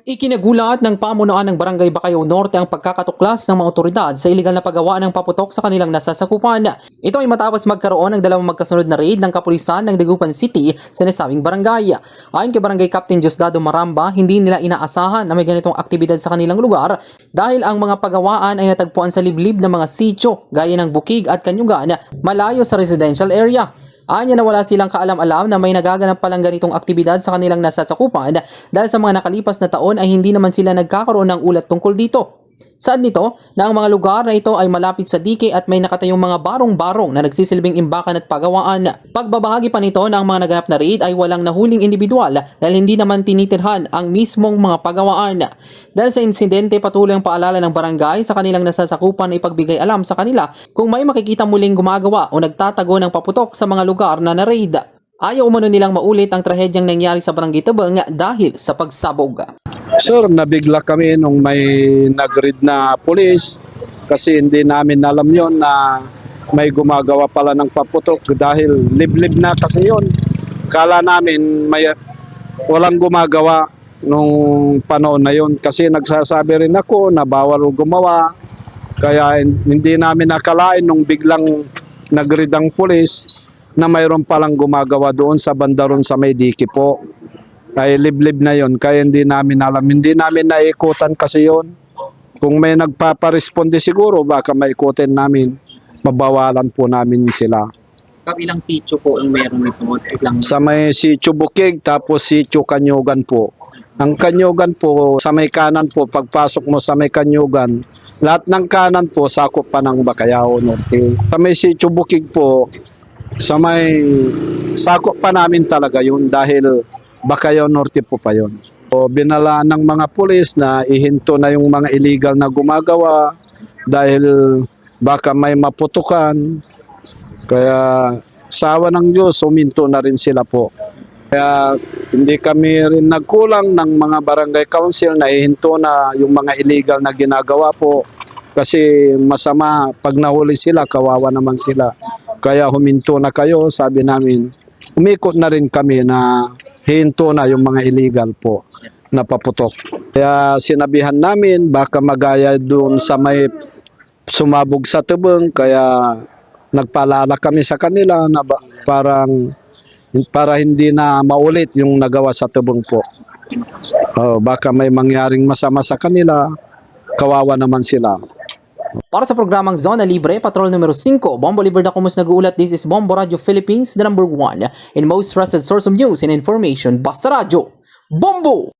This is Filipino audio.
Ikinagulat ng pamunuan ng Barangay Bacayo Norte ang pagkakatuklas ng mga otoridad sa iligal na paggawa ng paputok sa kanilang nasasakupan. Ito ay matapos magkaroon ng dalawang magkasunod na raid ng kapulisan ng Dagupan City sa nasabing barangay. Ayon kay Barangay Captain Diosdado Maramba, hindi nila inaasahan na may ganitong aktibidad sa kanilang lugar dahil ang mga pagawaan ay natagpuan sa liblib ng mga sityo gaya ng Bukig at Kanyugan malayo sa residential area. Anya na wala silang kaalam-alam na may nagaganap palang ganitong aktibidad sa kanilang nasasakupan dahil sa mga nakalipas na taon ay hindi naman sila nagkakaroon ng ulat tungkol dito. Saan nito na ang mga lugar na ito ay malapit sa dike at may nakatayong mga barong-barong na nagsisilbing imbakan at pagawaan. Pagbabahagi pa nito na ang mga naganap na raid ay walang nahuling individual dahil hindi naman tinitirhan ang mismong mga pagawaan. Dahil sa insidente patuloy ang paalala ng barangay sa kanilang nasasakupan na ipagbigay alam sa kanila kung may makikita muling gumagawa o nagtatago ng paputok sa mga lugar na na-raid. Ayaw umano nilang maulit ang trahedyang nangyari sa barangay Tabang dahil sa pagsabog. Sir, nabigla kami nung may nag-read na police kasi hindi namin alam yon na may gumagawa pala ng paputok dahil liblib na kasi yon. Kala namin may walang gumagawa nung panahon na yon kasi nagsasabi rin ako na bawal gumawa kaya hindi namin nakalain nung biglang nag-read ang police na mayroon palang gumagawa doon sa bandaron sa Maydiki po ay liblib na yon kaya hindi namin alam. Hindi namin naikutan kasi yon kung may nagpaparesponde siguro baka maikutin namin. Mabawalan po namin sila. Kabilang sitio po ang meron nito. Ilang sa may sitio Bukig tapos sitio Kanyugan po. Ang Kanyugan po sa may kanan po pagpasok mo sa may Kanyugan lahat ng kanan po sakop pa ng Bacayao Norte. Sa may sitio Bukig po sa may sakop pa namin talaga yun dahil Bacayao Norte po pa yun. O binala ng mga pulis na ihinto na yung mga illegal na gumagawa dahil baka may maputukan. Kaya sawa ng Diyos, uminto na rin sila po. Kaya hindi kami rin nagkulang ng mga barangay council na ihinto na yung mga illegal na ginagawa po. Kasi masama, pag nahuli sila, kawawa naman sila. Kaya huminto na kayo, sabi namin. Umikot na rin kami na hinto na yung mga illegal po na paputok. Kaya sinabihan namin baka magaya doon sa may sumabog sa tubong kaya nagpaalala kami sa kanila na parang para hindi na maulit yung nagawa sa tubong po. Oh, baka may mangyaring masama sa kanila, kawawa naman sila. Para sa programang Zona Libre, Patrol numero 5, Bombo Libre na kumus nag-uulat. This is Bombo Radio Philippines, the number one in most trusted source of news and information. Basta Radio, Bombo!